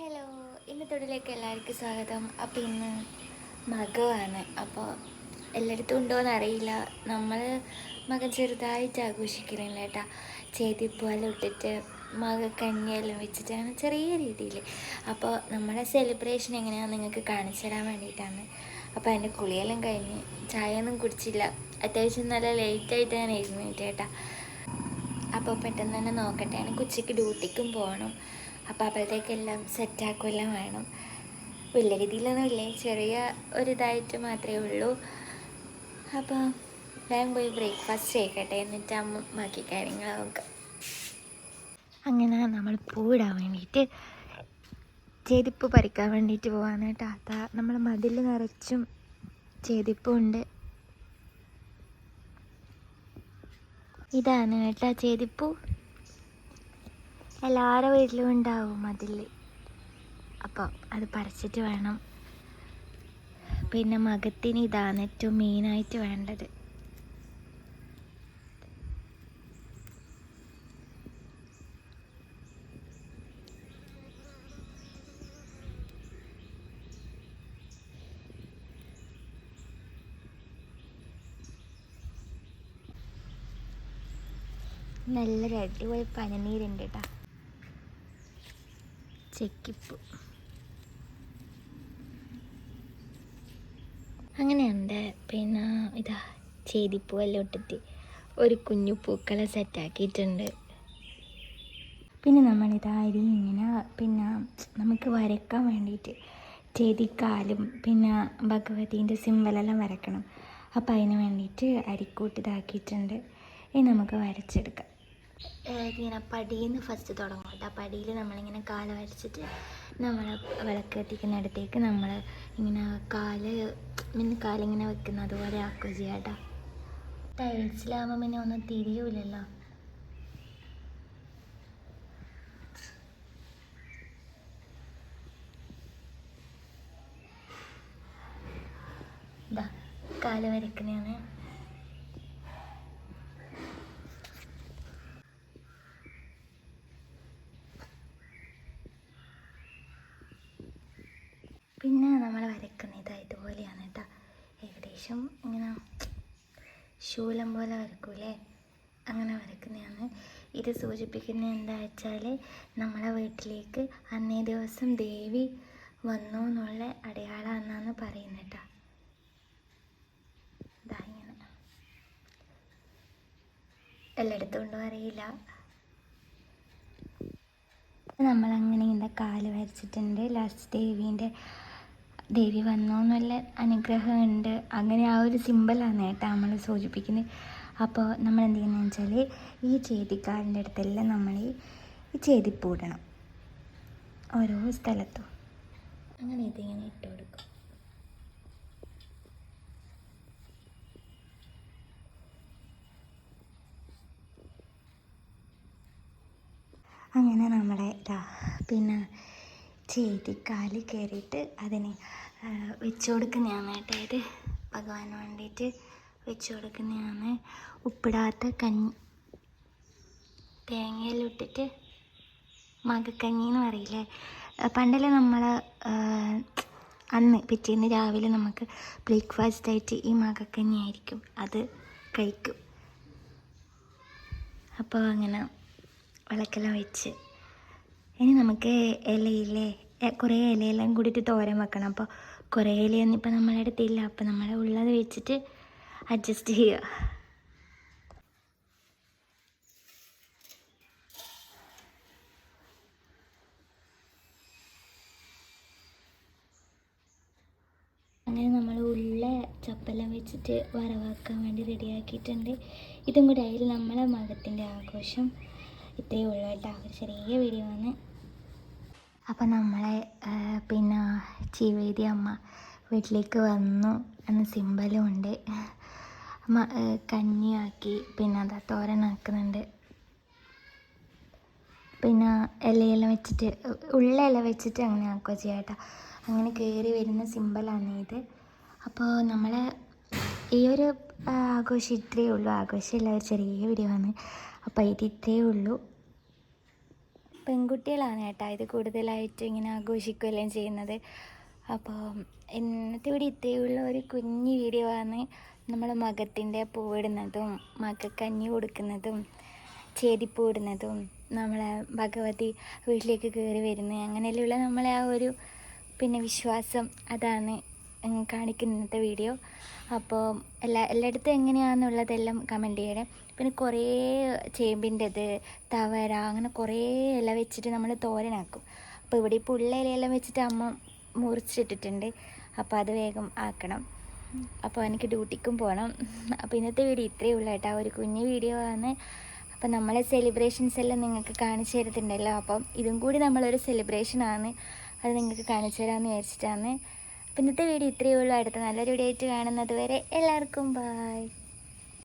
Hello ഇന്ന് തൊഴിലേക്ക് എല്ലാവർക്കും സ്വാഗതം. അപ്പോൾ ഇന്ന് മകവാണ്. അപ്പോൾ എല്ലായിടത്തും ഉണ്ടോയെന്ന് അറിയില്ല നമ്മൾ മകൻ ചെറുതായിട്ട് ആഘോഷിക്കുന്നില്ല കേട്ടാ. ചേതിപ്പൂവെല്ലാം ഇട്ടിട്ട് മക കഞ്ഞിയെല്ലാം വെച്ചിട്ടാണ് ചെറിയ രീതിയിൽ അപ്പോൾ നമ്മുടെ സെലിബ്രേഷൻ എങ്ങനെയാണെന്ന് നിങ്ങൾക്ക് കാണിച്ചു തരാൻ വേണ്ടിയിട്ടാണ്. അപ്പോൾ അതിന്റെ കുളിയെല്ലാം കഴിഞ്ഞ് ചായ ഒന്നും കുടിച്ചില്ല. അത്യാവശ്യം നല്ല ലേറ്റായിട്ട് ഞാൻ എഴുന്നേറ്റ് കേട്ടാ. അപ്പോൾ പെട്ടെന്ന് തന്നെ നോക്കട്ടെ. ഞാൻ ഉച്ചയ്ക്ക് ഡ്യൂട്ടിക്കും പോകണം അപ്പോൾ അപ്പോഴത്തേക്കെല്ലാം സെറ്റാക്കുമെല്ലാം വേണം. വലിയ രീതിയിലൊന്നും ഇല്ലേ? ചെറിയ ഒരിതായിട്ട് മാത്രമേ ഉള്ളൂ. അപ്പോൾ വേഗം പോയി ബ്രേക്ക്ഫാസ്റ്റ് ചെയ്യട്ടെ എന്നിട്ട് അമ്മ ബാക്കി കാര്യങ്ങൾ നോക്കാം അങ്ങനെ നമ്മൾ പൂവിടാൻ വേണ്ടിയിട്ട് ചെരുപ്പ് പറിക്കാൻ വേണ്ടിയിട്ട് പോകാൻ അതാ നമ്മൾ മതിൽ നിറച്ചും ചെരുപ്പുണ്ട് ഇതാണ് കേട്ടോ ചെരുപ്പു. എല്ലാവരുടെ വീട്ടിലും ഉണ്ടാവും അതിൽ. അപ്പോൾ അത് പറിച്ചിട്ട് വേണം. പിന്നെ മകത്തിന് ഇതാണ് ഏറ്റവും മെയിനായിട്ട് വേണ്ടത്. നല്ലൊരു അടിപൊളി പനിനീരുണ്ട് കേട്ടോ ചെക്കിപ്പ്. അങ്ങനെയുണ്ട്. പിന്നെ ഇതാ ചേതിപ്പൂവെല്ലാം ഇട്ടിട്ട് ഒരു കുഞ്ഞു പൂക്കളെ സെറ്റാക്കിയിട്ടുണ്ട്. പിന്നെ നമ്മളിതാ അരി ഇങ്ങനെ പിന്നെ നമുക്ക് വരയ്ക്കാൻ വേണ്ടിയിട്ട് ചേതിക്കാലും പിന്നെ ഭഗവതീന്റെ സിമ്പലെല്ലാം വരക്കണം അപ്പം അതിന് വേണ്ടിയിട്ട് അരിക്കൂട്ട് ഇതാക്കിയിട്ടുണ്ട് ഇനി നമുക്ക് വരച്ചെടുക്കാം. ഇങ്ങനെ പടിയിൽ നിന്ന് ഫസ്റ്റ് തുടങ്ങും കേട്ടോ. പടിയിൽ നമ്മളിങ്ങനെ കാൽ വരച്ചിട്ട് നമ്മൾ വിളക്ക് കത്തിക്കുന്നിടത്തേക്ക് നമ്മൾ ഇങ്ങനെ കാൽ മീൻ കാലിങ്ങനെ വെക്കുന്ന അതുപോലെ ആക്കുക ചെയ്യാട്ടോ ടൈൽസിലാകുമ്പോൾ പിന്നെ ഒന്നും തിരിയൂലല്ലോ കാൽ വരക്കുന്നതാണ് പിന്നെ നമ്മൾ വരക്കുന്ന ഇത് ഇതുപോലെയാണ് കേട്ടോ. ഏകദേശം ഇങ്ങനെ ശൂലം പോലെ വരക്കൂലേ അങ്ങനെ വരക്കുന്നതാണ് ഇത് സൂചിപ്പിക്കുന്നത് എന്താ വെച്ചാൽ നമ്മളെ വീട്ടിലേക്ക് അന്നേ ദിവസം ദേവി വന്നു എന്നുള്ള അടയാളം എന്നാണ് പറയുന്നത് കേട്ടോ. ഇതാ ഇങ്ങനെ. എല്ലായിടത്തും ഉണ്ടോ അറിയില്ല. നമ്മളങ്ങനെ ഇങ്ങനെ കാൽ വരച്ചിട്ടുണ്ട്. ലാസ്റ്റ് ദേവീന്റെ ദേവി വന്നു എന്നുള്ള അനുഗ്രഹമുണ്ട്. അങ്ങനെ ആ ഒരു സിമ്പിളാണ് കേട്ടോ നമ്മൾ സൂചിപ്പിക്കുന്നത് അപ്പോൾ നമ്മൾ എന്ത് ചെയ്യുന്നതെന്ന് വെച്ചാൽ ഈ ചേതിക്കാലിന്റെ അടുത്തെല്ലാം നമ്മൾ ഈ ചേതിപ്പൂടണം ഓരോ സ്ഥലത്തും. അങ്ങനെ ഇതിങ്ങനെ ഇട്ട് കൊടുക്കും. അങ്ങനെ നമ്മുടെ പിന്നെ ചേതിക്കാൽ കയറിയിട്ട് അതിനെ വെച്ച് കൊടുക്കുന്നതാണ് ഇത്. ഭഗവാന് വേണ്ടിയിട്ട് വെച്ച് കൊടുക്കുന്നതാണ്. ഉപ്പിടാത്ത കഞ്ഞി തേങ്ങയെല്ലാം ഇട്ടിട്ട് മകക്കഞ്ഞി എന്ന് പറയില്ലേ? പണ്ടെല്ലാം നമ്മൾ അന്ന് പിറ്റേന്ന് രാവിലെ നമുക്ക് ബ്രേക്ക്ഫാസ്റ്റ് ആയിട്ട് ഈ മകക്കഞ്ഞി ആയിരിക്കും. അത് കഴിക്കും. അപ്പോൾ അങ്ങനെ വിളക്കെല്ലാം വെച്ച് ഇനി നമുക്ക് ഇലയിലെ കുറേ ഇലയെല്ലാം കൂടിയിട്ട് തോരൻ വെക്കണം. അപ്പോൾ കുറേ ഇലയൊന്നും ഇപ്പം നമ്മുടെ അടുത്തില്ല. അപ്പോൾ നമ്മളെ ഉള്ളത് വെച്ചിട്ട് അഡ്ജസ്റ്റ് ചെയ്യുക. അങ്ങനെ നമ്മൾ ഉള്ള ചപ്പെല്ലാം വെച്ചിട്ട് വറവാക്കാൻ വേണ്ടി റെഡിയാക്കിയിട്ടുണ്ട്. ഇതും കൂടെ അതിൽ നമ്മളെ മകത്തിന്റെ ആഘോഷം ഇത്രയേ ഉള്ളൂ കേട്ടോ. ഒരു ചെറിയ വീഡിയോ ആണ്. അപ്പം നമ്മളെ പിന്നെ ചീവേദി അമ്മ വീട്ടിലേക്ക് വന്നു എന്ന സിമ്പലും ഉണ്ട്. അമ്മ കഞ്ഞിയാക്കി പിന്നെ അതാ തോരനാക്കുന്നുണ്ട് പിന്നെ ഇലയെല്ലാം വെച്ചിട്ട് ഉള്ള ഇല വെച്ചിട്ട് അങ്ങനെ ആക്കുക ചെയ്യാട്ടോ അങ്ങനെ കയറി വരുന്ന സിമ്പലാണ് ഇത്. അപ്പോൾ നമ്മൾ ഈ ഒരു ആഘോഷം ഇത്രയേ ഉള്ളൂ. ആഘോഷമില്ല ഒരു ചെറിയ വീഡിയോ ആണ്. അപ്പോൾ ഇത് ഇത്രയേ ഉള്ളൂ. പെൺകുട്ടികളാണ് കേട്ടോ. ഇത് കൂടുതലായിട്ട് ഇങ്ങനെ ആഘോഷിക്കുകയെല്ലാം ചെയ്യുന്നത്. അപ്പോൾ ഇന്നത്തെ ഇവിടെ ഇത്രയുള്ള ഒരു കുഞ്ഞു വീഡിയോ ആണ് നമ്മൾ മകത്തിന്റെ പൂവിടുന്നതും മക കഞ്ഞി കൊടുക്കുന്നതും ചേതിപ്പൂ ഇടുന്നതും നമ്മളെ ഭഗവതി വീട്ടിലേക്ക് കയറി വരുന്നത്. അങ്ങനെയുള്ള നമ്മളെ ആ ഒരു പിന്നെ വിശ്വാസം അതാണ് കാണിക്കുന്ന ഇന്നത്തെ വീഡിയോ. അപ്പോൾ എല്ലാ എല്ലായിടത്തും എങ്ങനെയാണെന്നുള്ളതെല്ലാം കമന്റ് ചെയ്യണേ. പിന്നെ കുറേ ചേമ്പിന്റെത് തവര അങ്ങനെ കുറേ ഇല വെച്ചിട്ട് നമ്മൾ തോരനാക്കും. അപ്പോൾ ഇവിടെ ഇപ്പോൾ ഉള്ള ഇലയെല്ലാം വെച്ചിട്ട് അമ്മ മുറിച്ചിട്ടിട്ടുണ്ട്. അപ്പോൾ അത് വേഗം ആക്കണം. അപ്പോൾ എനിക്ക് ഡ്യൂട്ടിക്കും പോകണം അപ്പോൾ ഇന്നത്തെ വീഡിയോ ഇത്രയേ ഉള്ളൂ കേട്ടോ. ഒരു കുഞ്ഞു വീഡിയോ ആണ്. അപ്പം നമ്മളെ സെലിബ്രേഷൻസ് എല്ലാം നിങ്ങൾക്ക് കാണിച്ചു തരുന്നുണ്ടല്ലോ. അപ്പം ഇതും കൂടി നമ്മളൊരു സെലിബ്രേഷനാണ് അത് നിങ്ങൾക്ക് കാണിച്ചു തരാമെന്ന് വിചാരിച്ചിട്ടാണ്. ഇന്നത്തെ വീഡിയോ ഇത്രയേ ഉള്ളൂ. അടുത്ത നല്ലൊരു വീഡിയോ ആയിട്ട് കാണുന്നത് വരെ എല്ലാവർക്കും ബായ്